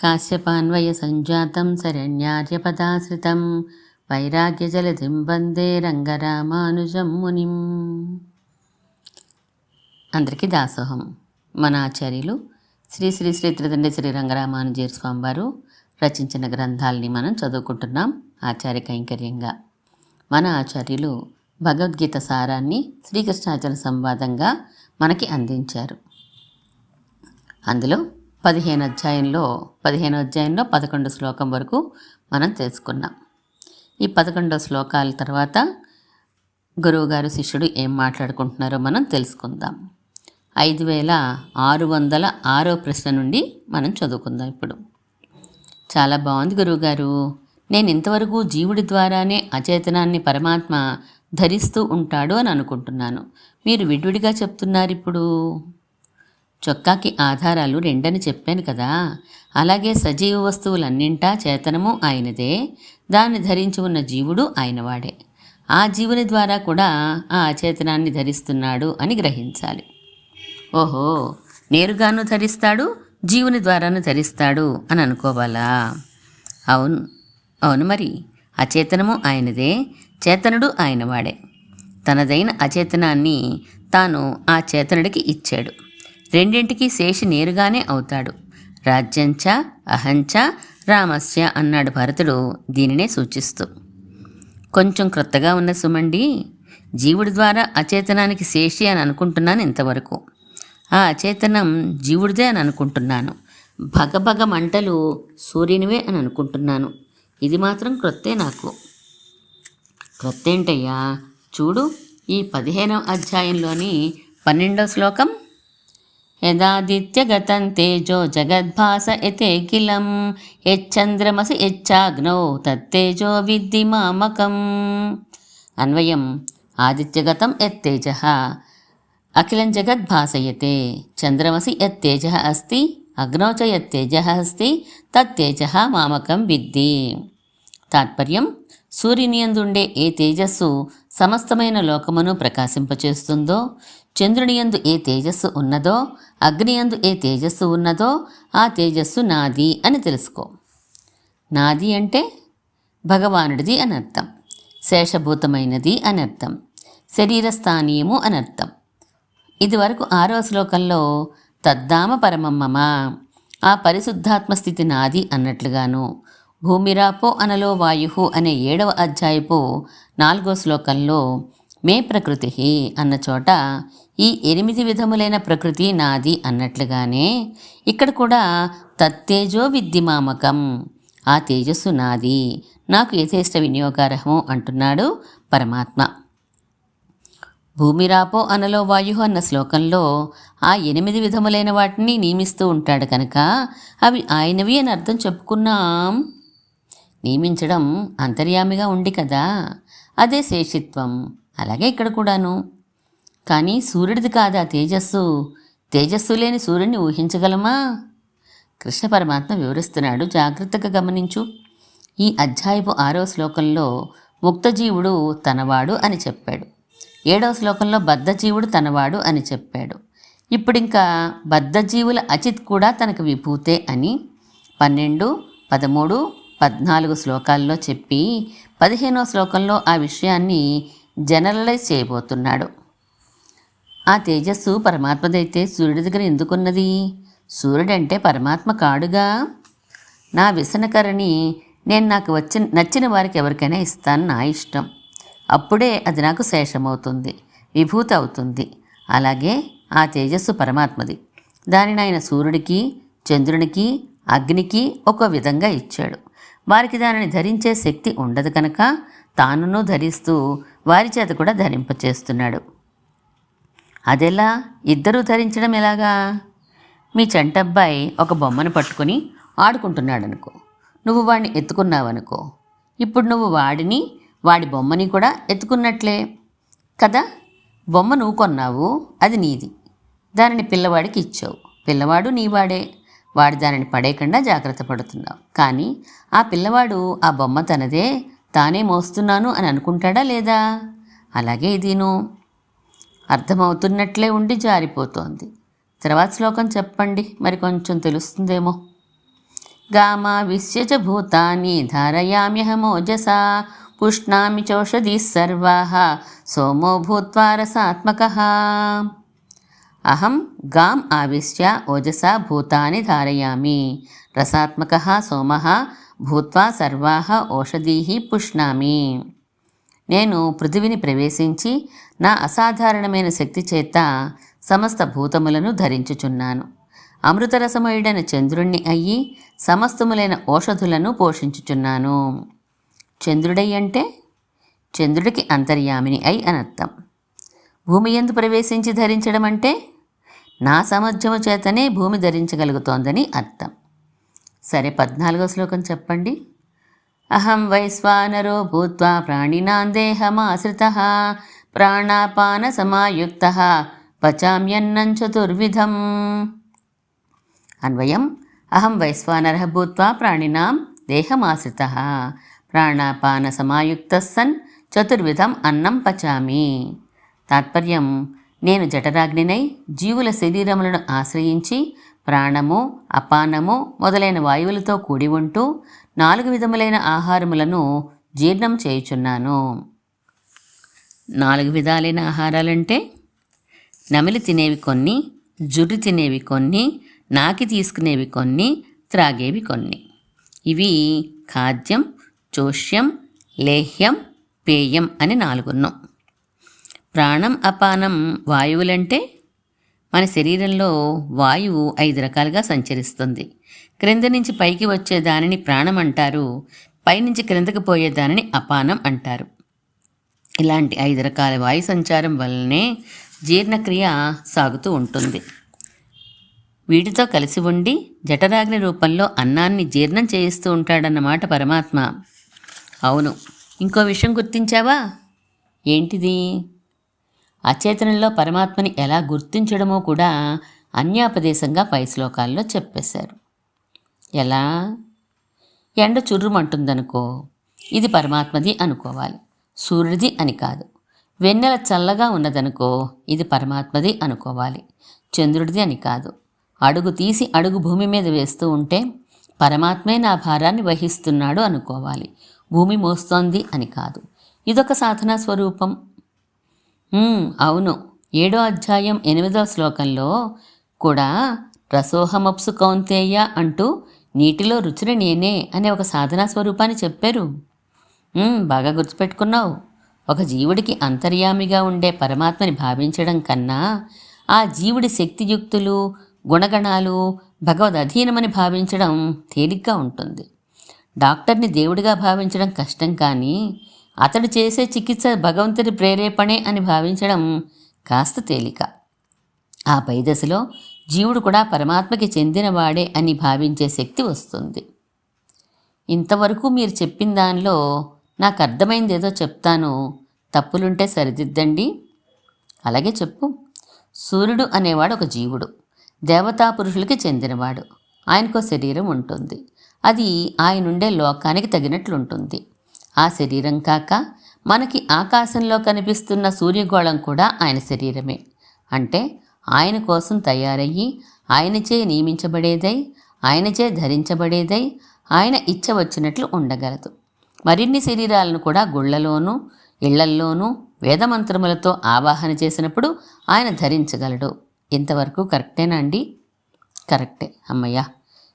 కాశ్యపాన్వయ సంజాతం శరణ్యార్యపదాశ్రితం వైరాగ్యజలధిం వందే రంగరామానుజం మునిం అందరికీ దాసోహం. మన ఆచార్యులు శ్రీ శ్రీ శ్రీ త్రిదండి శ్రీ రంగరామానుజీర్ స్వామి వారు రచించిన గ్రంథాలని మనం చదువుకుంటున్నాం ఆచార్య కైంకర్యంగా. మన ఆచార్యులు భగవద్గీత సారాన్ని శ్రీకృష్ణాచార్య సంవాదంగా మనకి అందించారు. అందులో పదిహేను అధ్యాయంలో పదిహేను అధ్యాయంలో పదకొండు శ్లోకం వరకు మనం తెలుసుకున్నాం. ఈ పదకొండో శ్లోకాల తర్వాత గురువుగారు శిష్యుడు ఏం మాట్లాడుకుంటున్నారో మనం తెలుసుకుందాం. ఐదు వేల ఆరు వందల ఆరో ప్రశ్న నుండి మనం చదువుకుందాం ఇప్పుడు. చాలా బాగుంది గురువుగారు. నేను ఇంతవరకు జీవుడి ద్వారానే అచేతనాన్ని పరమాత్మ ధరిస్తూ ఉంటాడు అని అనుకుంటున్నాను. మీరు విడివిడిగా చెప్తున్నారు ఇప్పుడు. చొక్కాకి ఆధారాలు రెండని చెప్పాను కదా. అలాగే సజీవ వస్తువులన్నింటా చేతనము ఆయనదే. దాన్ని ధరించి ఉన్న జీవుడు ఆయనవాడే. ఆ జీవుని ద్వారా కూడా ఆ అచేతనాన్ని ధరిస్తున్నాడు అని గ్రహించాలి. ఓహో నేరుగాను ధరిస్తాడు జీవుని ద్వారాను ధరిస్తాడు అని అనుకోవాలా? అవును అవును మరి. అచేతనము ఆయనదే చేతనుడు ఆయనవాడే. తనదైన అచేతనాన్ని తాను ఆ చేతనుడికి ఇచ్చాడు. రెండింటికి శేషి నేరుగానే అవుతాడు. రాజ్యంచ అహంచ రామస్య అన్నాడు భరతుడు దీనినే సూచిస్తూ. కొంచెం క్రొత్తగా ఉన్న సుమండి జీవుడి ద్వారా అచేతనానికి శేషి అని అనుకుంటున్నాను ఇంతవరకు. ఆ అచేతనం జీవుడిదే అని అనుకుంటున్నాను. భగభగ మంటలు సూర్యునివే అని అనుకుంటున్నాను. ఇది మాత్రం క్రొత్తే నాకు. క్రొత్త ఏంటయ్యా చూడు ఈ పదిహేనవ అధ్యాయంలోని పన్నెండవ శ్లోకం యదాదిత్యగతం తేజో జగద్భాస యతేకిలం యచ్చంద్రమసి యచ్చాగ్నౌ తత్తేజో విద్ధి మామకం. అన్వయం. ఆదిత్యగతం యత్తేజ. అఖిలం జగద్భాసయతే చంద్రమసి యత్తేజ అస్తి. అగ్నౌ చ యత్తేజ అస్తి. తత్తేజ మామకం విద్ధి. తాత్పర్యం. సూర్యునియందుండే ఏ తేజస్సు సమస్తమైన లోకమును ప్రకాశింపచేస్తుందో చంద్రునియందు ఏ తేజస్సు ఉన్నదో అగ్నియందు ఏ తేజస్సు ఉన్నదో ఆ తేజస్సు నాది అని తెలుసుకో. నాది అంటే భగవానుడిది అని అర్థం. శేషభూతమైనది అని అర్థం. శరీర స్థానీయము అని అర్థం. ఇదివరకు ఆరో శ్లోకంలో తద్దామ పరమమ్మమ ఆ పరిశుద్ధాత్మ స్థితి నాది అన్నట్లుగాను భూమిరాపో అనలో వాయు అనే ఏడవ అధ్యాయపు నాలుగో శ్లోకంలో మే ప్రకృతి అన్న చోట ఈ ఎనిమిది విధములైన ప్రకృతి నాది అన్నట్లుగానే ఇక్కడ కూడా తత్తేజో విద్యమామకం ఆ తేజస్సు నాది. నాకు యథేష్ట వినియోగార్హము అంటున్నాడు పరమాత్మ. భూమిరాపో అనలో వాయు అన్న శ్లోకంలో ఆ ఎనిమిది విధములైన వాటిని నియమిస్తూ ఉంటాడు కనుక అవి ఆయనవి అని అర్థం చెప్పుకున్నాం. నియమించడం అంతర్యామిగా ఉండి కదా అదే శేషిత్వం. అలాగే ఇక్కడ కూడాను. కానీ సూర్యుడిది కాదా తేజస్సు. తేజస్సు లేని సూర్యుడిని ఊహించగలమా? కృష్ణ పరమాత్మ వివరిస్తున్నాడు. జాగ్రత్తగా గమనించు. ఈ అధ్యాయపు ఆరవ శ్లోకంలో ముక్తజీవుడు తనవాడు అని చెప్పాడు. ఏడవ శ్లోకంలో బద్ధజీవుడు తనవాడు అని చెప్పాడు. ఇప్పుడింకా బద్ధజీవుల అచిత్ కూడా తనకు విభూతే అని పన్నెండు పదమూడు పద్నాలుగు శ్లోకాల్లో చెప్పి పదిహేనో శ్లోకంలో ఆ విషయాన్ని జనరలైజ్ చేయబోతున్నాడు. ఆ తేజస్సు పరమాత్మదైతే సూర్యుడి దగ్గర ఎందుకున్నది? సూర్యుడంటే పరమాత్మ కాడుగా? నా వ్యసనకరని నేను నాకు వచ్చిన నచ్చిన వారికి ఎవరికైనా ఇస్తాను నా ఇష్టం. అప్పుడే అది నాకు శేషమవుతుంది విభూతి అవుతుంది. అలాగే ఆ తేజస్సు పరమాత్మది. దానిని ఆయన సూర్యుడికి చంద్రునికి అగ్నికి ఒక విధంగా ఇచ్చాడు. వారికి దానిని ధరించే శక్తి ఉండదు కనుక తానును ధరిస్తూ వారి చేత కూడా ధరింపచేస్తున్నాడు అదెలా? ఇద్దరూ ధరించడం ఎలాగా? మీ చెంటబ్బాయి ఒక బొమ్మను పట్టుకొని ఆడుకుంటున్నాడు అనుకో నువ్వు వాడిని ఎత్తుకున్నావనుకో ఇప్పుడు నువ్వు వాడిని వాడి బొమ్మని కూడా ఎత్తుకున్నట్లే కదా? బొమ్మ నువ్వు కొన్నావు అది నీది. దానిని పిల్లవాడికి ఇచ్చావు. పిల్లవాడు నీవాడే. వాడు దానిని పడేయకుండా జాగ్రత్త పడుతున్నావు. కానీ ఆ పిల్లవాడు ఆ బొమ్మ తనదే. తానే మోస్తున్నాను అని అనుకుంటాడా లేదా? అలాగే ఇదిను. అర్థమవుతున్నట్లే ఉండి జారిపోతోంది. తర్వాత శ్లోకం చెప్పండి. మరి కొంచెం తెలుస్తుందేమో. గామావిశ్య చ భూతాని ధారయామ్యహమోజసా పుష్ణామి చోషధీः సర్వా సోమో భూత్వా రసాత్మకः. అహం గాం ఆవిశ్య ఓజసా భూతాన్ని ధారయామి రసాత్మక సోమ భూత్వా సర్వాహ ఓషధీः పుష్ణామి. నేను పృథివిని ప్రవేశించి నా అసాధారణమైన శక్తి చేత సమస్త భూతములను ధరించుచున్నాను. అమృతరసమయుడైన చంద్రుణ్ణి అయ్యి సమస్తములైన ఓషధులను పోషించుచున్నాను. చంద్రుడై అంటే చంద్రుడికి అంతర్యామిని అయి అనర్థం. భూమి ఎందు ప్రవేశించి ధరించడం అంటే నా సామర్థ్యము చేతనే భూమి ధరించగలుగుతోందని అర్థం. సరే పద్నాలుగో శ్లోకం చెప్పండి. అహం వైశ్వానరో భూత్వా ప్రాణినాం దేహమాశ్రిత ప్రాణాపాన సమాయుక్త పచామ్యన్నం చతుర్విధం. అన్వయం అహం వైశ్వానర భూత్వా ప్రాణినాం దేహమాశ్రిత ప్రాణాపాన సమాయుక్త సన్ చతుర్విధం అన్నం పచామి. తాత్పర్యం నేను జఠరాగ్నినై జీవుల శరీరములను ఆశ్రయించి ప్రాణము అపానము మొదలైన వాయువులతో కూడి ఉంటూ నాలుగు విధములైన ఆహారములను జీర్ణం చేయుచున్నాను. నాలుగు విధాలైన ఆహారాలంటే నమిలి తినేవి కొన్ని జుర్రి తినేవి కొన్ని నాకి తీసుకునేవి కొన్ని త్రాగేవి కొన్ని. ఇవి ఖాద్యం చోష్యం లేహ్యం పేయం అని నాలుగున్నాం. ప్రాణం అపానం వాయువులంటే మన శరీరంలో వాయువు ఐదు రకాలుగా సంచరిస్తుంది. క్రింద నుంచి పైకి వచ్చే దానిని ప్రాణం అంటారు. పైనుంచి క్రిందకి పోయే దానిని అపానం అంటారు. ఇలాంటి ఐదు రకాల వాయు సంచారం వల్లనే జీర్ణక్రియ సాగుతూ ఉంటుంది. వీటితో కలిసి ఉండి జఠరాగ్ని రూపంలో అన్నాన్ని జీర్ణం చేయిస్తూ ఉంటాడన్నమాట పరమాత్మ. అవును. ఇంకో విషయం గుర్తించావా? ఏంటిది? అచేతనంలో పరమాత్మని ఎలా గుర్తించడమో కూడా అన్యాపదేశంగా పై శ్లోకాల్లో చెప్పేశారు. ఎలా? ఎండ చుర్రుమంటుందనుకో ఇది పరమాత్మది అనుకోవాలి. సూర్యుడిది అని కాదు. వెన్నెల చల్లగా ఉన్నదనుకో ఇది పరమాత్మది అనుకోవాలి. చంద్రుడిది అని కాదు. అడుగు తీసి అడుగు భూమి మీద వేస్తూ ఉంటే పరమాత్మే నా భారాన్ని వహిస్తున్నాడు అనుకోవాలి. భూమి మోస్తోంది అని కాదు. ఇదొక సాధనా స్వరూపం. అవును. ఏడో అధ్యాయం ఎనిమిదో శ్లోకంలో కూడా రసోహమప్సు కౌంతేయ అంటూ నీటిలో రుచిని నేనే అనే ఒక సాధనా స్వరూపాన్ని చెప్పారు. బాగా గుర్తుపెట్టుకున్నావు. ఒక జీవుడికి అంతర్యామిగా ఉండే పరమాత్మని భావించడం కన్నా ఆ జీవుడి శక్తియుక్తులు గుణగణాలు భగవద్ అధీనమని భావించడం తేలిగ్గా ఉంటుంది. డాక్టర్ని దేవుడిగా భావించడం కష్టం కానీ అతడు చేసే చికిత్స భగవంతుడి ప్రేరేపణే అని భావించడం కాస్త తేలిక. ఆ పై దశలో జీవుడు కూడా పరమాత్మకి చెందినవాడే అని భావించే శక్తి వస్తుంది. ఇంతవరకు మీరు చెప్పిన దానిలో నాకు అర్థమైంది ఏదో చెప్తాను. తప్పులుంటే సరిదిద్దండి. అలాగే చెప్పు. సూర్యుడు అనేవాడు ఒక జీవుడు. దేవతా పురుషులకి చెందినవాడు. ఆయనకో శరీరం ఉంటుంది. అది ఆయనుండే లోకానికి తగినట్లుంటుంది. ఆ శరీరం కాక మనకి ఆకాశంలో కనిపిస్తున్న సూర్యగోళం కూడా ఆయన శరీరమే. అంటే ఆయన కోసం తయారయ్యి ఆయనచే నియమించబడేదై ఆయనచే ధరించబడేదై ఆయన ఇచ్చ వచ్చినట్లు ఉండగలదు. మరిన్ని శరీరాలను కూడా గుళ్ళలోనూ ఇళ్ళల్లోనూ వేదమంత్రములతో ఆవాహన చేసినప్పుడు ఆయన ధరించగలడు. ఇంతవరకు కరెక్టేనా అండి? కరెక్టే అమ్మయ్య.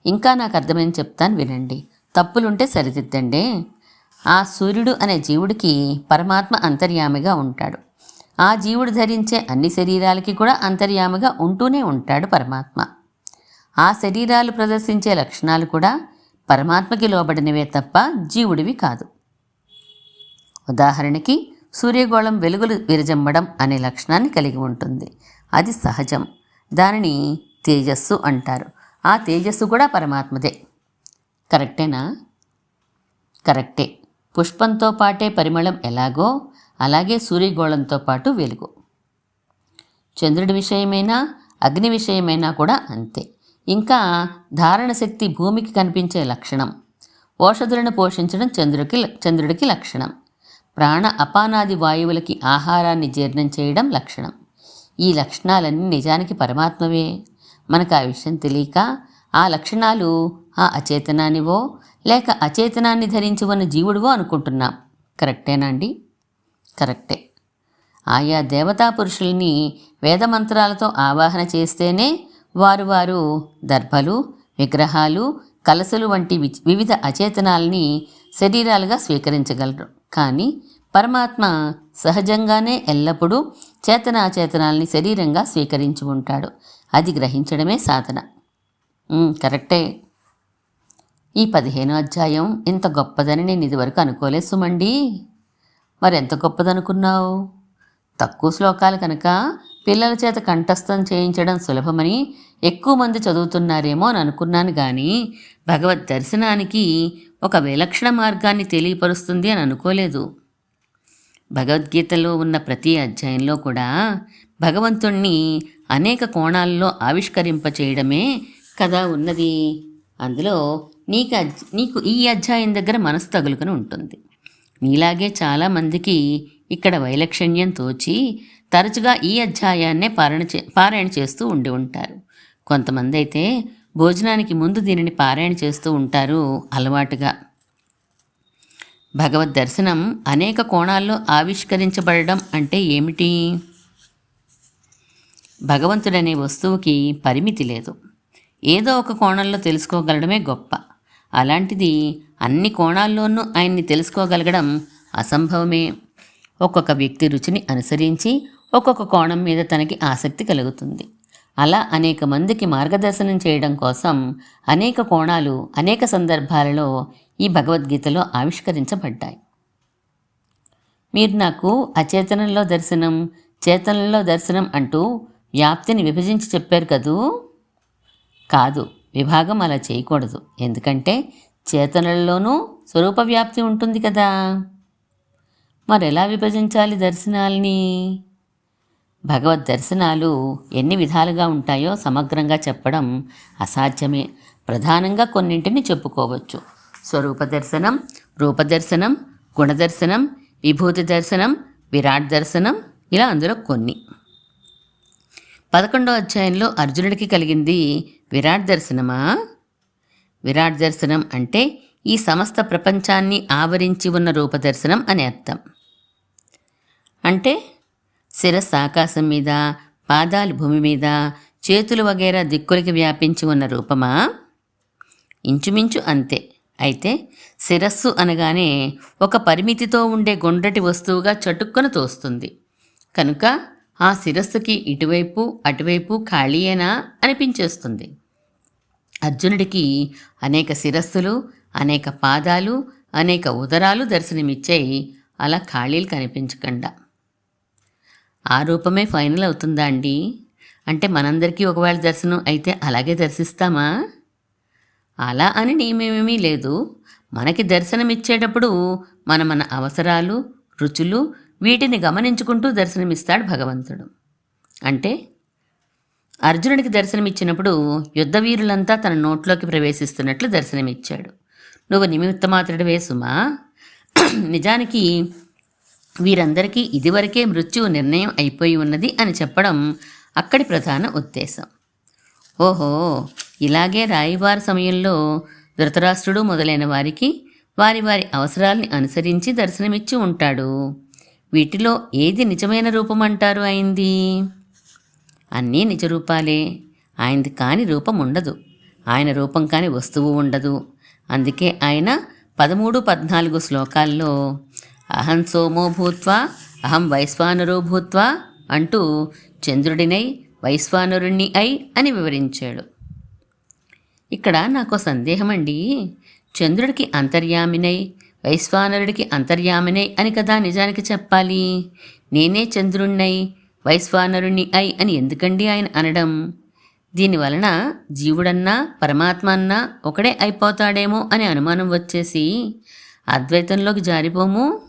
ఇంకా నాకు అర్థమైంది చెప్తాను వినండి. తప్పులుంటే సరిదిద్దండి. ఆ సూర్యుడు అనే జీవుడికి పరమాత్మ అంతర్యామిగా ఉంటాడు. ఆ జీవుడు ధరించే అన్ని శరీరాలకి కూడా అంతర్యామిగా ఉంటూనే ఉంటాడు పరమాత్మ. ఆ శరీరాలు ప్రదర్శించే లక్షణాలు కూడా పరమాత్మకి లోబడినవే తప్ప జీవుడివి కాదు. ఉదాహరణకి సూర్యగోళం వెలుగులు విరజమ్మడం అనే లక్షణాన్ని కలిగి ఉంటుంది. అది సహజం. దానిని తేజస్సు అంటారు. ఆ తేజస్సు కూడా పరమాత్మదే. కరెక్టేనా? కరెక్టే. పుష్పంతో పాటే పరిమళం ఎలాగో అలాగే సూర్యగోళంతో పాటు వెలుగు. చంద్రుడి విషయమైనా అగ్ని విషయమైనా కూడా అంతే. ఇంకా ధారణ శక్తి భూమికి కనిపించే లక్షణం. ఓషధులను పోషించడం చంద్రుడికి చంద్రుడికి లక్షణం. ప్రాణ అపానాది వాయువులకి ఆహారాన్ని జీర్ణం చేయడం లక్షణం. ఈ లక్షణాలన్నీ నిజానికి పరమాత్మవే. మనకు ఆ విషయం తెలియక ఆ లక్షణాలు ఆ అచేతనానివో లేక అచేతనాన్ని ధరించి ఉన్న జీవుడివో అనుకుంటున్నాం. కరెక్టేనా అండి? కరెక్టే. ఆయా దేవతా పురుషుల్ని వేదమంత్రాలతో ఆవాహన చేస్తేనే వారు వారు దర్భలు విగ్రహాలు కలసలు వంటి వి- వివిధ అచేతనాల్ని శరీరాలుగా స్వీకరించగలరు. కానీ పరమాత్మ సహజంగానే ఎల్లప్పుడూ చేతనాచేతనాల్ని శరీరంగా స్వీకరించి ఉంటాడు అది గ్రహించడమే సాధన. కరెక్టే. ఈ పదిహేనో అధ్యాయం ఇంత గొప్పదని నేను ఇదివరకు అనుకోలేదు సుమండి. మరెంత గొప్పదనుకున్నావు? తక్కువ శ్లోకాలు కనుక పిల్లల చేత కంఠస్థం చేయించడం సులభమని ఎక్కువ మంది చదువుతున్నారేమో అని అనుకున్నాను కానీ భగవద్ దర్శనానికి ఒక విలక్షణ మార్గాన్ని తెలియపరుస్తుంది అని అనుకోలేదు. భగవద్గీతలో ఉన్న ప్రతి అధ్యాయంలో కూడా భగవంతుణ్ణి అనేక కోణాల్లో ఆవిష్కరింపచేయడమే కదా ఉన్నది. అందులో నీకు నీకు ఈ అధ్యాయం దగ్గర మనసు తగులుకొని ఉంటుంది. నీలాగే చాలామందికి ఇక్కడ వైలక్షణ్యం తోచి తరచుగా ఈ అధ్యాయాన్నే పారాయణ చే పారాయణ చేస్తూ ఉండి ఉంటారు. కొంతమంది అయితే భోజనానికి ముందు దీనిని పారాయణ చేస్తూ ఉంటారు అలవాటుగా. భగవద్ దర్శనం అనేక కోణాల్లో ఆవిష్కరించబడడం అంటే ఏమిటి? భగవంతుడనే వస్తువుకి పరిమితి లేదు. ఏదో ఒక కోణంలో తెలుసుకోగలడమే గొప్ప. అలాంటిది అన్ని కోణాల్లోనూ ఆయన్ని తెలుసుకోగలగడం అసంభవమే. ఒక్కొక్క వ్యక్తి రుచిని అనుసరించి ఒక్కొక్క కోణం మీద తనకి ఆసక్తి కలుగుతుంది. అలా అనేక మందికి మార్గదర్శనం చేయడం కోసం అనేక కోణాలు అనేక సందర్భాలలో ఈ భగవద్గీతలో ఆవిష్కరించబడ్డాయి. మీరు నాకు అచేతనంలో దర్శనం చేతనంలో దర్శనం అంటూ వ్యాప్తిని విభజించి చెప్పారు కదూ? కాదు. విభాగం అలా చేయకూడదు. ఎందుకంటే చేతనల్లోనూ స్వరూప వ్యాప్తి ఉంటుంది కదా. మరెలా విభజించాలి దర్శనాల్ని? భగవద్ దర్శనాలు ఎన్ని విధాలుగా ఉంటాయో సమగ్రంగా చెప్పడం అసాధ్యమే. ప్రధానంగా కొన్నింటిని చెప్పుకోవచ్చు. స్వరూప దర్శనం రూపదర్శనం గుణదర్శనం విభూతి దర్శనం విరాట్ దర్శనం ఇలా అందులో కొన్ని. పదకొండో అధ్యాయంలో అర్జునుడికి కలిగింది విరాట్ దర్శనమా? విరాట్ దర్శనం అంటే ఈ సమస్త ప్రపంచాన్ని ఆవరించి ఉన్న రూపదర్శనం అని అర్థం. అంటే శిరస్సు ఆకాశం మీద పాదాలు భూమి మీద చేతులు వగేరా దిక్కులకి వ్యాపించి ఉన్న రూపమా? ఇంచుమించు అంతే. అయితే శిరస్సు అనగానే ఒక పరిమితితో ఉండే గుండ్రటి వస్తువుగా చటుక్కున తోస్తుంది. కనుక ఆ శిరస్సుకి ఇటువైపు అటువైపు ఖాళీయేనా అనిపించేస్తుంది. అర్జునుడికి అనేక శిరస్సులు అనేక పాదాలు అనేక ఉదరాలు దర్శనమిచ్చాయి అలా ఖాళీలు కనిపించకుండా. ఆ రూపమే ఫైనల్ అవుతుందా అండి? అంటే మనందరికీ ఒకవేళ దర్శనం అయితే అలాగే దర్శిస్తామా? అలా అని నియమేమీ లేదు. మనకి దర్శనమిచ్చేటప్పుడు మన మన అవసరాలు రుచులు వీటిని గమనించుకుంటూ దర్శనమిస్తాడు భగవంతుడు. అంటే అర్జునుడికి దర్శనమిచ్చినప్పుడు యుద్ధవీరులంతా తన నోట్లోకి ప్రవేశిస్తున్నట్లు దర్శనమిచ్చాడు. నువ్వు నిమిత్తమాత్రుడివే సుమా. నిజానికి వీరందరికీ ఇదివరకే మృత్యువు నిర్ణయం అయిపోయి ఉన్నది అని చెప్పడం అక్కడి ప్రధాన ఉద్దేశం. ఓహో ఇలాగే రాయివారి సమయంలో ధృతరాష్ట్రుడు మొదలైన వారికి వారి వారి అవసరాల్ని అనుసరించి దర్శనమిచ్చి ఉంటాడు. వీటిలో ఏది నిజమైన రూపం అంటారు అయింది? అన్నీ నిజ రూపాలే ఆయనది కాని రూపం ఉండదు. ఆయన రూపం కాని వస్తువు ఉండదు. అందుకే ఆయన పదమూడు పద్నాలుగు శ్లోకాల్లో అహం సోమో భూత్వా అహం వైశ్వానరో భూత్వా అంటూ చంద్రుడినై వైశ్వానరుణ్ణి అయి అని వివరించాడు. ఇక్కడ నాకు సందేహం అండి చంద్రుడికి అంతర్యామినై వైశ్వానరుడికి అంతర్యామినే అని కదా నిజానికి చెప్పాలి. నేనే చంద్రుణ్ణై వైశ్వానరుణ్ణి అయి అని ఎందుకండి ఆయన అనడం? దీనివలన జీవుడన్నా పరమాత్మ అన్నా ఒకడే అయిపోతాడేమో అనే అనుమానం వచ్చేసి అద్వైతంలోకి జారిపోము?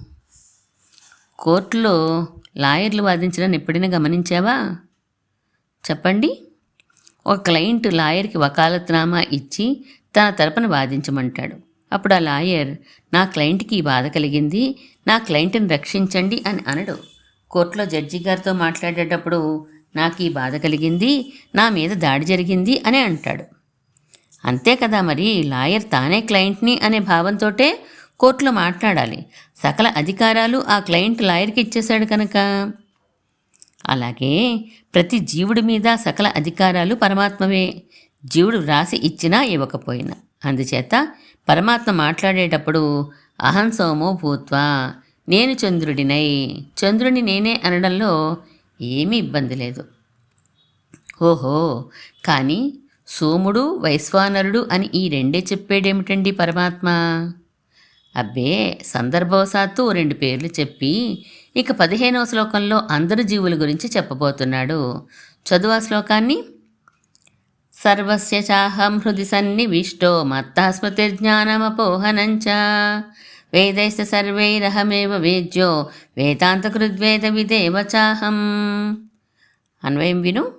కోర్టులో లాయర్లు వాదించడం ఎప్పుడైనా గమనించావా? చెప్పండి. ఒక క్లయింట్ లాయర్కి వకాలత్నామా ఇచ్చి తన తరపున వాదించమంటాడు. అప్పుడు ఆ లాయర్ నా క్లయింట్కి ఈ బాధ కలిగింది. నా క్లయింట్ని రక్షించండి అని అనడు. కోర్టులో జడ్జి గారితో మాట్లాడేటప్పుడు నాకు ఈ బాధ కలిగింది. నా మీద దాడి జరిగింది అని అంటాడు. అంతే కదా మరి. లాయర్ తానే క్లయింట్ని అనే భావంతోటే కోర్టులో మాట్లాడాలి. సకల అధికారాలు ఆ క్లయింట్ లాయర్కి ఇచ్చేశాడు కనుక. అలాగే ప్రతి జీవుడి మీద సకల అధికారాలు పరమాత్మవే. జీవుడు రాసి ఇచ్చినా ఇవ్వకపోయినా. అందుచేత పరమాత్మ మాట్లాడేటప్పుడు అహం సోమో భూత్వా నేను చంద్రుడినై. చంద్రుని నేనే అనడంలో ఏమీ ఇబ్బంది లేదు. ఓహో కానీ సోముడు వైశ్వానరుడు అని ఈ రెండే చెప్పాడేమిటండి పరమాత్మ? అబ్బే సందర్భవశాత్తు రెండు పేర్లు చెప్పి ఇక పదిహేనవ శ్లోకంలో అందరు జీవుల గురించి చెప్పబోతున్నాడు. చదువు ఆ శ్లోకాన్ని? సర్వస్య చాహం హృది సన్నివిష్టో మత్తా చ వేదైస్త సర్వైరహమేవ వేద్యో వేదాంతకృద్వేద విదేవ చాహం. అన్వయం విను.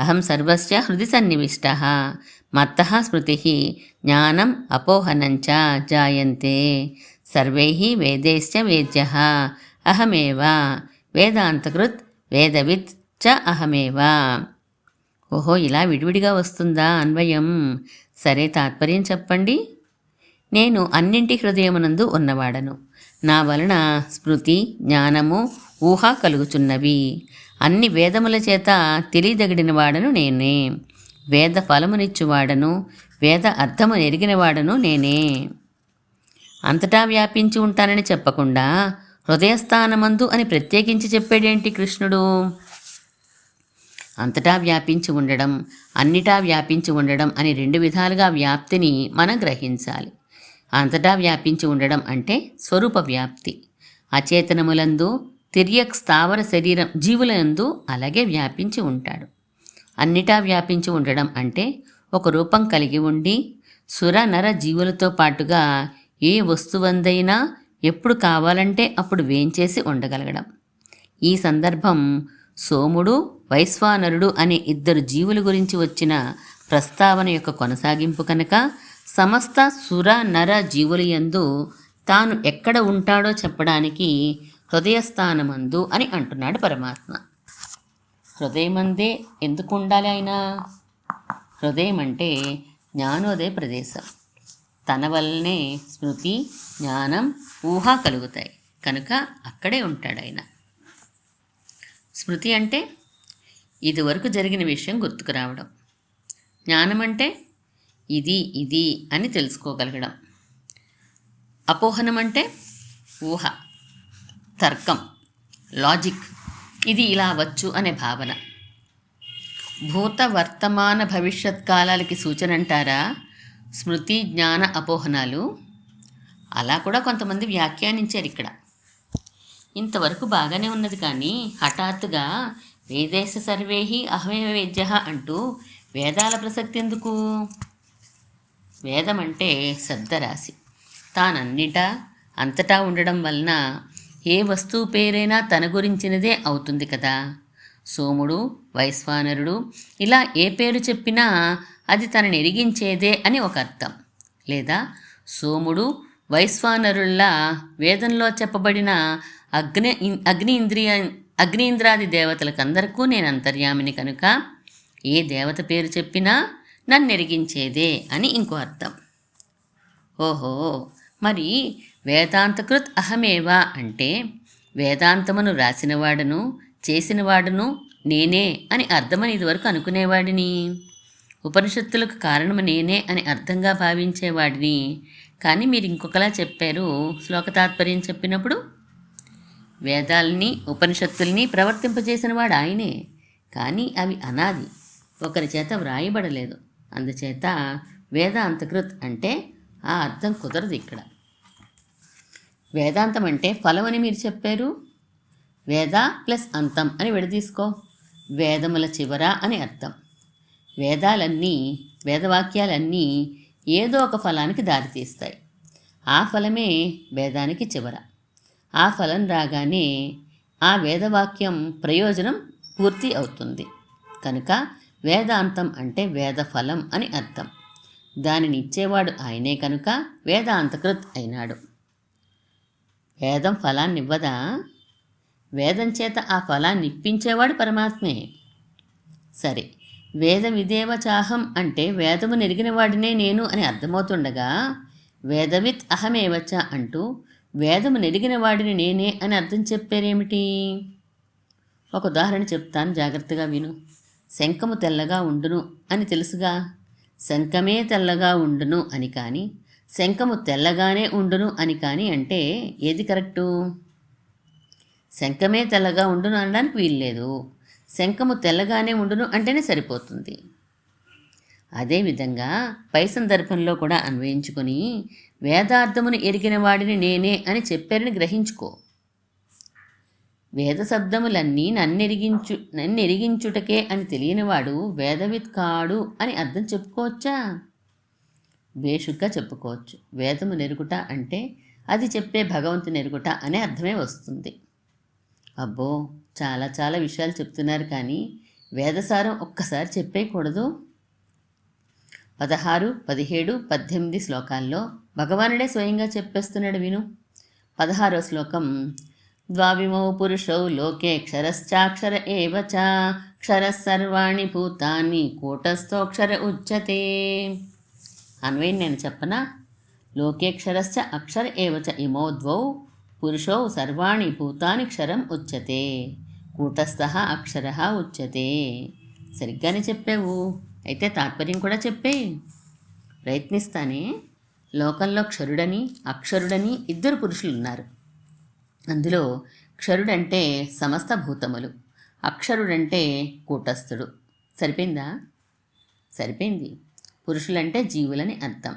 అహం సర్వస్య హృది సన్నివిష్ట. మత్త స్మృతి. జ్ఞానం అపోహనంచ జాయంతే. సర్వై వేదైశ్చ వేద్య. అహమేవ. వేదాంతకృత్ వేదవిత్ చ అహమేవ. ఓహో ఇలా విడివిడిగా వస్తుందా అన్వయం? సరే తాత్పర్యం చెప్పండి. నేను అన్నింటి హృదయమునందు ఉన్నవాడను. నా వలన స్మృతి జ్ఞానము ఊహ కలుగుచున్నవి. అన్ని వేదముల చేత తెలియదగిడిన వాడను నేనే. వేద ఫలమునిచ్చువాడను వేద అర్థము నెరిగినవాడను నేనే. అంతటా వ్యాపించి ఉంటానని చెప్పకుండా హృదయస్థానమందు అని ప్రత్యేకించి చెప్పాడేంటి కృష్ణుడు? అంతటా వ్యాపించి ఉండడం అన్నిటా వ్యాపించి ఉండడం అని రెండు విధాలుగా వ్యాప్తిని మనం గ్రహించాలి. అంతటా వ్యాపించి ఉండడం అంటే స్వరూప వ్యాప్తి. అచేతనములందు తిర్యక్ స్థావర శరీరం జీవులందు అలాగే వ్యాపించి ఉంటాడు. అన్నిటా వ్యాపించి ఉండడం అంటే ఒక రూపం కలిగి ఉండి సుర నర జీవులతో పాటుగా ఏ వస్తువందైనా ఎప్పుడు కావాలంటే అప్పుడు వేంచేసి ఉండగలగడం. ఈ సందర్భం సోముడు వైశ్వానరుడు అనే ఇద్దరు జీవుల గురించి వచ్చిన ప్రస్తావన యొక్క కొనసాగింపు కనుక సమస్త సుర నర జీవుల యందు తాను ఎక్కడ ఉంటాడో చెప్పడానికి హృదయస్థానమందు అని అంటున్నాడు పరమాత్మ. హృదయమందే ఎందుకు ఉండాలి ఆయన? హృదయం అంటే జ్ఞానోదయ ప్రదేశం. తన వల్లనే స్మృతి జ్ఞానం ఊహ కలుగుతాయి. కనుక అక్కడే ఉంటాడు ఆయన. స్మృతి అంటే ఇదివరకు జరిగిన విషయం గుర్తుకు రావడం. జ్ఞానం అంటే ఇది ఇది అని తెలుసుకోగలగడం. అపోహనం అంటే ఊహ తర్కం లాజిక్. ఇది ఇలా అవ్వచ్చు అనే భావన. భూత వర్తమాన భవిష్యత్ కాలాలకి సూచన అంటారా స్మృతి జ్ఞాన అపోహనాలు. అలా కూడా కొంతమంది వ్యాఖ్యానించారు ఇక్కడ. ఇంతవరకు బాగానే ఉన్నది కానీ హఠాత్తుగా వేదేశ సర్వేహి అహమేవేద్య అంటూ వేదాల ప్రసక్తి ఎందుకు? వేదం అంటే శబ్దరాశి. తానన్నిటా అంతటా ఉండడం వలన ఏ వస్తువు పేరైనా తన గురించినదే అవుతుంది కదా. సోముడు వైశ్వానరుడు ఇలా ఏ పేరు చెప్పినా అది తనని ఎరిగించేదే అని ఒక అర్థం. లేదా సోముడు వైశ్వానరుల్లా వేదంలో చెప్పబడిన అగ్ని అగ్ని ఇంద్రియ అగ్నీంద్రాది దేవతలకందరకూ నేను అంతర్యామిని కనుక ఏ దేవత పేరు చెప్పినా నన్ను ఎరిగించేదే అని ఇంకో అర్థం. ఓహో మరి వేదాంతకృత్ అహమేవా అంటే వేదాంతమును రాసినవాడను చేసినవాడును నేనే అని అర్థమని ఇదివరకు అనుకునేవాడిని. ఉపనిషత్తులకు కారణము నేనే అని అర్థంగా భావించేవాడిని. కానీ మీరు ఇంకొకలా చెప్పారు శ్లోక తాత్పర్యం చెప్పినప్పుడు వేదాల్ని ఉపనిషత్తుల్ని ప్రవర్తింపజేసిన వాడు ఆయనే. కానీ అవి అనాది. ఒకరి చేత వ్రాయబడలేదు. అందుచేత వేదాంతకృత్ అంటే ఆ అర్థం కుదరదు ఇక్కడ. వేదాంతం అంటే ఫలం అని మీరు చెప్పారు? వేద ప్లస్ అంతం అని విడదీసుకో. వేదముల చివర అని అర్థం. వేదాలన్నీ వేదవాక్యాలన్నీ ఏదో ఒక ఫలానికి దారితీస్తాయి. ఆ ఫలమే వేదానికి చివర. ఆ ఫలం రాగానే ఆ వేదవాక్యం ప్రయోజనం పూర్తి అవుతుంది. కనుక వేదాంతం అంటే వేదఫలం అని అర్థం. దానిని ఇచ్చేవాడు ఆయనే కనుక వేదాంతకృత్ అయినాడు. వేదం ఫలాన్ని ఇవ్వదా వేదం చేత ఆ ఫలాన్ని ఇప్పించేవాడు పరమాత్మే. సరే వేద విదేవ చాహం అంటే వేదము నెరిగిన వాడినే నేను అని అర్థమవుతుండగా వేదవిత్ అహమేవచ అంటూ వేదము నెరిగిన వాడిని నేనే అని అర్థం చెప్పారేమిటి? ఒక ఉదాహరణ చెప్తాను జాగ్రత్తగా విను. శంఖము తెల్లగా ఉండును అని తెలుసుగా? శంఖమే తెల్లగా ఉండును అని కానీ శంఖము తెల్లగానే ఉండును అని కానీ అంటే ఏది కరెక్టు? శంఖమే తెల్లగా ఉండును అనడానికి వీల్లేదు శంఖము తెల్లగానే ఉండును అంటేనే సరిపోతుంది. అదేవిధంగా పై సందర్భంలో కూడా అన్వయించుకొని వేదార్థమును ఎరిగిన వాడిని నేనే అని చెప్పారని గ్రహించుకో. వేద శబ్దములన్నీ నన్నెరిగించు నన్నెరిగించుటకే అని తెలియనివాడు వేదవిత్ కాడు అని అర్థం చెప్పుకోవచ్చా? బేషుగ్గా చెప్పుకోవచ్చు. వేదము నెరుగుట అంటే అది చెప్పే భగవంతుని నెరుగుట అనే అర్థమే వస్తుంది. అబ్బో చాలా చాలా విషయాలు చెప్తున్నారు కానీ వేదసారం ఒక్కసారి చెప్పేయకూడదు. పదహారు పదిహేడు పద్దెనిమిది శ్లోకాల్లో భగవానుడే స్వయంగా చెప్పేస్తున్నాడు విను. పదహారో శ్లోకం. ద్వావిమౌ పురుషౌ లోకే క్షరశ్చాక్షర ఏవచ క్షరసర్వాణి భూతాన్ని కూటస్థోక్షర ఉచ్యతే. అన్వయం నేను చెప్పనా? లోకే క్షరశ్చ అక్షర ఏవచ చ ఇమౌ ద్వౌ పురుషౌ సర్వాణి భూతాని క్షరం ఉచ్యతే. కూటస్థ అక్షర ఉచ్యతే. సరిగ్గానే చెప్పావు. అయితే తాత్పర్యం కూడా చెప్పే. ప్రయత్నిస్తానే. లోకంలో క్షరుడని అక్షరుడని ఇద్దరు పురుషులు ఉన్నారు అందులో క్షరుడంటే సమస్త భూతములు అక్షరుడంటే కూటస్థుడు. సరిపోయిందా? సరిపోయింది. పురుషులంటే జీవులని అర్థం.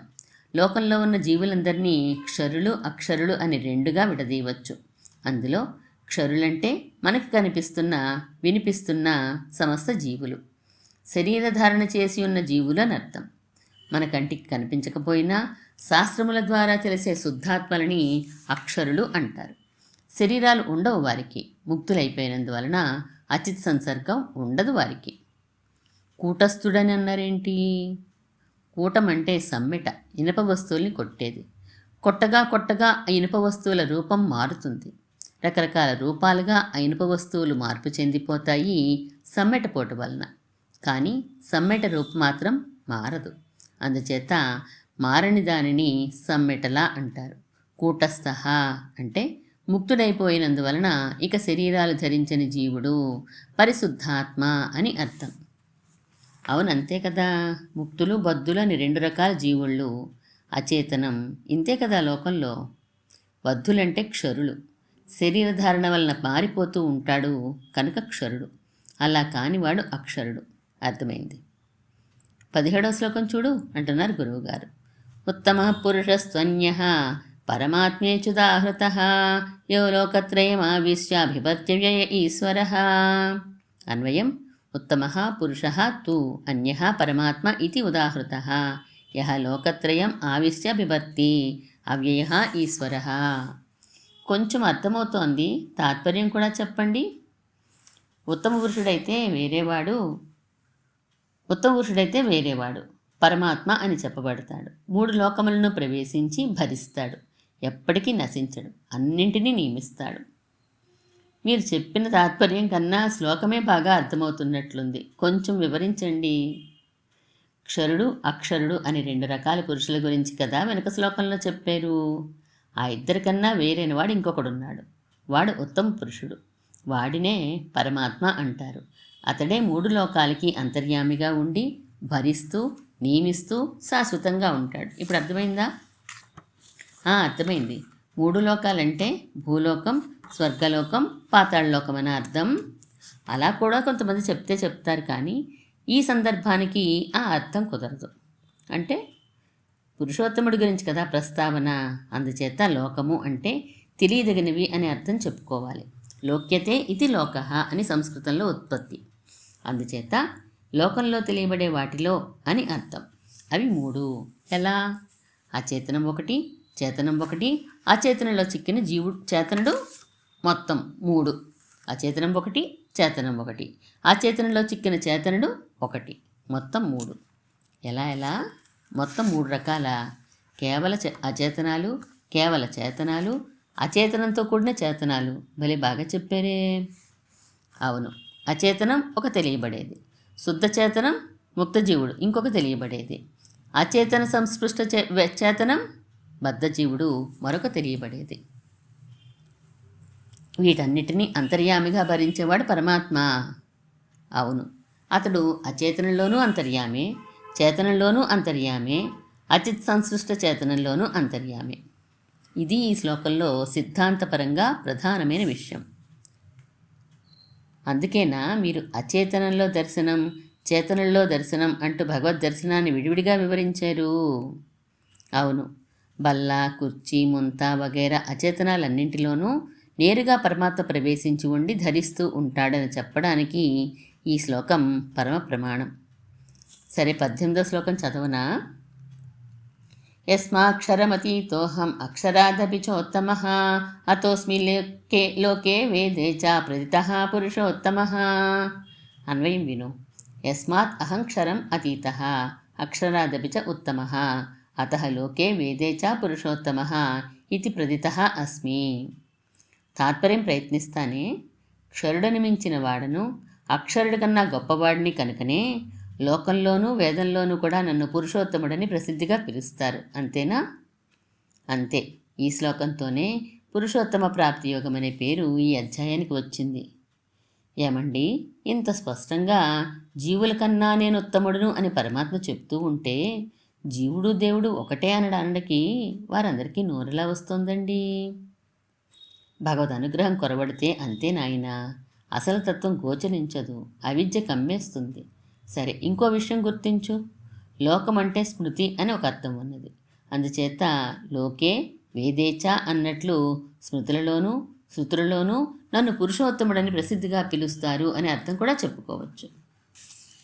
లోకంలో ఉన్న జీవులందరినీ క్షరులు అక్షరులు అని రెండుగా విడదీయవచ్చు. అందులో క్షరులంటే మనకి కనిపిస్తున్న వినిపిస్తున్న సమస్త జీవులు. శరీరధారణ చేసి ఉన్న జీవులు అని అర్థం. మన కంటికి కనిపించకపోయినా శాస్త్రముల ద్వారా తెలిసే శుద్ధాత్మలని అక్షరులు అంటారు. శరీరాలు ఉండవు వారికి. ముక్తులైపోయినందువలన అచిత్ సంసర్గం ఉండదు వారికి. కూటస్థుడని అన్నారేంటి కూటం అంటే సమ్మెట ఇనప వస్తువుల్ని కొట్టేది. కొట్టగా కొట్టగా ఆ ఇనుప వస్తువుల రూపం మారుతుంది. రకరకాల రూపాలుగా ఆ ఇనుప వస్తువులు మార్పు చెందిపోతాయి సమ్మెటపోటు వలన. కానీ సమ్మెట రూపం మాత్రం మారదు. అందుచేత మారని దానిని సమ్మెటలా అంటారు. కూటస్థ అంటే ముక్తుడైపోయినందువలన ఇక శరీరాలు ధరించని జీవుడు పరిశుద్ధాత్మ అని అర్థం. అవునంతే కదా? ముక్తులు బద్దులు అని రెండు రకాల జీవుళ్ళు. అచేతనం ఇంతే కదా లోకంలో? బద్ధులంటే క్షరులు. శరీరధారణ వలన పారిపోతూ ఉంటాడు కనుక క్షరుడు. అలా కానివాడు అక్షరుడు. అర్థమైంది? పదిహేడవ శ్లోకం చూడు అంటున్నారు గురువుగారు. ఉత్తమ పురుషస్త్వన్య పరమాత్మేచుదాహృత యో లోకత్రయమావిశ్యాభిపత్య వ్యయ ఈశ్వర అన్వయం ఉత్తమ పురుష తు అన్య పరమాత్మ ఇది ఉదాహృత యహ లోకత్రయం ఆవిశ్య బిభర్తి అవ్యయ ఈశ్వర కొంచెం అర్థమవుతోంది. తాత్పర్యం కూడా చెప్పండి. ఉత్తమ పురుషుడైతే వేరేవాడు ఉత్తమ పురుషుడైతే వేరేవాడు. పరమాత్మ అని చెప్పబడతాడు. మూడు లోకములను ప్రవేశించి భరిస్తాడు. ఎప్పటికీ నశించడు. అన్నింటినీ నియమిస్తాడు. మీరు చెప్పిన తాత్పర్యం కన్నా శ్లోకమే బాగా అర్థమవుతున్నట్లుంది. కొంచెం వివరించండి. క్షరుడు అక్షరుడు అని రెండు రకాల పురుషుల గురించి కదా వెనక శ్లోకంలో చెప్పారు. ఆ ఇద్దరికన్నా వేరైన వాడు ఇంకొకడున్నాడు. వాడు ఉత్తమ పురుషుడు. వాడినే పరమాత్మ అంటారు. అతడే మూడు లోకాలకి అంతర్యామిగా ఉండి భరిస్తూ నియమిస్తూ శాశ్వతంగా ఉంటాడు. ఇప్పుడు అర్థమైందా? ఆ, అర్థమైంది. మూడు లోకాలంటే భూలోకం స్వర్గలోకం పాతాళలోకం అని అర్థం. అలా కూడా కొంతమంది చెప్తే చెప్తారు కానీ ఈ సందర్భానికి ఆ అర్థం కుదరదు. అంటే పురుషోత్తముడి గురించి కదా ప్రస్తావన. అందుచేత లోకము అంటే తెలియదగినవి అని అర్థం చెప్పుకోవాలి. లోక్యతే ఇది లోక అని సంస్కృతంలో ఉత్పత్తి. అందుచేత లోకంలో తెలియబడే వాటిలో అని అర్థం. అవి మూడు. ఎలా? అచేతనం ఒకటి చేతనం ఒకటి అచేతనంలో చిక్కిన జీవుడు చేతనుడు మొత్తం మూడు. అచేతనం ఒకటి చేతనం ఒకటి. అచేతనంలో చిక్కిన చేతనుడు ఒకటి. మొత్తం మూడు. ఎలా ఎలా? మొత్తం మూడు రకాల? కేవల అచేతనాలు కేవల చేతనాలు అచేతనంతో కూడిన చేతనాలు. భలే బాగా చెప్పారే. అవును. అచేతనం ఒక తెలియబడేది. శుద్ధ చేతనం ముక్తజీవుడు. ఇంకొక తెలియబడేది. అచేతన సంస్పృష్ట చే చేతనం బద్ధజీవుడు. మరొక తెలియబడేది. వీటన్నిటినీ అంతర్యామిగా భరించేవాడు పరమాత్మ. అవును. అతడు అచేతనంలోనూ అంతర్యామే చేతనంలోనూ అంతర్యామే అచిత్ సంసృష్ట చేతనంలోనూ అంతర్యామే. ఇది ఈ శ్లోకంలో సిద్ధాంతపరంగా ప్రధానమైన విషయం. అందుకేనా మీరు అచేతనంలో దర్శనం చేతనంలో దర్శనం అంటూ భగవద్ దర్శనాన్ని విడివిడిగా వివరించారు. అవును. బల్ల కుర్చీ ముంత వగైరా అచేతనాలన్నింటిలోనూ నేరుగా పరమాత్మ ప్రవేశించి ఉండి ధరిస్తూ ఉంటాడని చెప్పడానికి ఈ శ్లోకం పరమ ప్రమాణం. సరే పద్దెనిమిదో శ్లోకం చదవనా? యస్మాక్షరమతీతోహం అక్షరాదపి చోత్తమ. అతోస్మి లోకే లోకే వేదే చ ప్రదిత పురుషోత్తమ. అన్వయం విను. యస్మాత్ అహంక్షరం అతీత. అక్షరాదపి చ ఉత్తమ. అత లోకే వేదే చ పురుషోత్తమ ఇది ప్రదిత అస్మి. తాత్పర్యం ప్రయత్నిస్తానే. క్షరుడని మించిన వాడను అక్షరుడి కన్నా గొప్పవాడిని కనుకనే లోకంలోనూ వేదంలోనూ కూడా నన్ను పురుషోత్తముడని ప్రసిద్ధిగా పిలుస్తారు. అంతేనా? అంతే. ఈ శ్లోకంతోనే పురుషోత్తమ ప్రాప్తి యోగం అనే పేరు ఈ అధ్యాయానికి వచ్చింది. ఏమండి? ఇంత స్పష్టంగా జీవుల కన్నా నేను ఉత్తముడును అని పరమాత్మ చెప్తూ ఉంటే జీవుడు దేవుడు ఒకటే అనడానికి వారందరికీ నోరెలా వస్తుందండి? భగవద్ అనుగ్రహం కొరబడితే అంతే నాయన. అసలు తత్వం గోచరించదు. అవిద్య కమ్మేస్తుంది. సరే ఇంకో విషయం గుర్తించు. లోకం అంటే స్మృతి అని ఒక అర్థం ఉన్నది. అందుచేత లోకే వేదేచ అన్నట్లు స్మృతులలోనూ శృతులలోనూ నన్ను పురుషోత్తముడని ప్రసిద్ధిగా పిలుస్తారు అని అర్థం కూడా చెప్పుకోవచ్చు.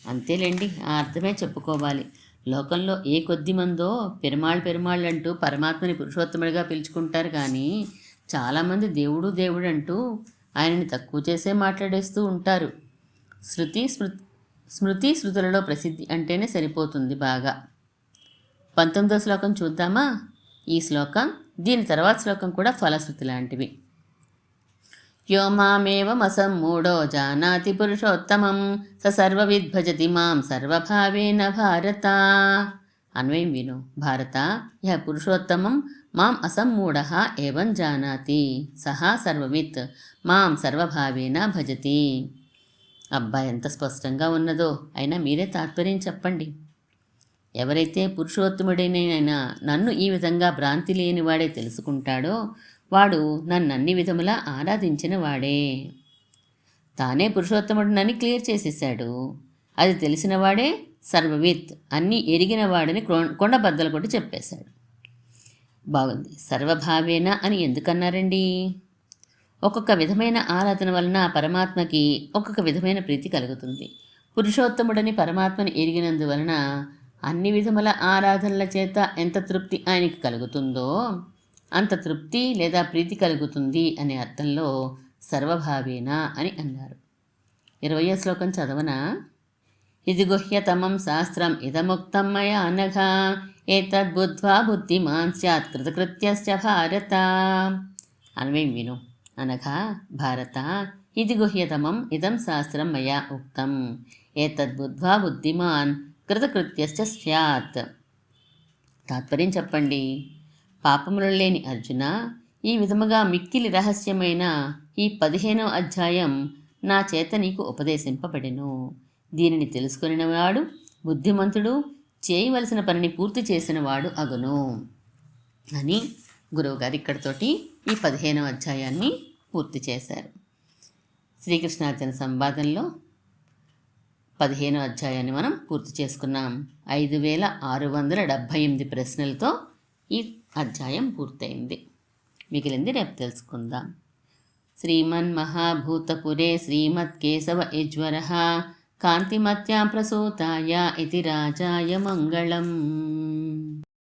అంతేలేండి ఆ అర్థమే చెప్పుకోవాలి. లోకంలో ఏ కొద్ది మందో పెరుమాళ్ పెరుమాళ్ళు అంటూ పరమాత్మని పురుషోత్తముడిగా పిలుచుకుంటారు కానీ చాలామంది దేవుడు దేవుడు అంటూ ఆయనని తక్కువ చేసే మాట్లాడేస్తూ ఉంటారు. శృతి స్మృతి స్మృతి శృతులలో ప్రసిద్ధి అంటేనే సరిపోతుంది బాగా. పంతొమ్మిదో శ్లోకం చూద్దామా? ఈ శ్లోకం దీని తర్వాత శ్లోకం కూడా ఫలశ్రుతి లాంటివి. యో మూడో జానాతి పురుషోత్తమం స సర్వవిద్భజతి మాం సర్వభావేన భారత. అన్వయం విను. భారత యహ పురుషోత్తమం మాం అసమ్మూఢ ఏవం జానాతి సహా సర్వవిత్ మాం సర్వభావేన భజతి. అబ్బా ఎంత స్పష్టంగా ఉన్నదో అయినా మీరే తాత్పర్యం చెప్పండి. ఎవరైతే పురుషోత్తముడైన నన్ను ఈ విధంగా భ్రాంతి లేనివాడే తెలుసుకుంటాడో వాడు నన్ను అన్ని విధములా ఆరాధించిన వాడే. తానే పురుషోత్తముడినని క్లియర్ చేసేసాడు అది తెలిసినవాడే సర్వవిత్ అన్నీ ఎరిగినవాడని కొండబద్దలు కొట్టి చెప్పేశాడు. బాగుంది. సర్వభావేనా అని ఎందుకన్నారండి? ఒక్కొక్క విధమైన ఆరాధన వలన పరమాత్మకి ఒక్కొక్క విధమైన ప్రీతి కలుగుతుంది. పురుషోత్తముడని పరమాత్మని ఎరిగినందువలన అన్ని విధముల ఆరాధనల చేత ఎంత తృప్తి ఆయనకి కలుగుతుందో అంత తృప్తి లేదా ప్రీతి కలుగుతుంది అనే అర్థంలో సర్వభావేన అని అన్నారు. ఇరవయో శ్లోకం చదవనా ఇది గుహ్యతమం శాస్త్రం ఇదముక్తం మయా అనఘా ఏతద్బుద్ధ్వా బుద్ధిమాన్ స్యాత్ కృతకృత్యశ్చ భారత. అన్వయం విను. అనగా భారత. ఇది గుహ్యతమం ఇదం శాస్త్రం మయా ఉక్తం. ఏతద్బుద్ధ్వా బుద్ధిమాన్ కృతకృత్యశ్చ స్యాత్. తాత్పర్యం చెప్పండి. పాపములు లేని అర్జున ఈ విధముగా మిక్కిలి రహస్యమైన ఈ పదిహేనవ అధ్యాయం నా చేత నీకు ఉపదేశింపబడెను. దీనిని తెలుసుకునినవాడు బుద్ధిమంతుడు చేయవలసిన పనిని పూర్తి చేసినవాడు అగును. అని గురువుగారు ఇక్కడితోటి ఈ పదిహేనవ అధ్యాయాన్ని పూర్తి చేశారు. శ్రీకృష్ణార్జున సంవాదంలో పదిహేనో అధ్యాయాన్ని మనం పూర్తి చేసుకున్నాం. ఐదు వేల ఆరు వందల డెబ్భై ఎనిమిది ప్రశ్నలతో ఈ అధ్యాయం పూర్తయింది. మిగిలింది రేపు తెలుసుకుందాం. శ్రీమన్ మహాభూతపురే శ్రీమత్ కేశవ యజ్వర కాంతిమత్యాం ప్రసూతాయ ఇది రాజాయ మంగళం.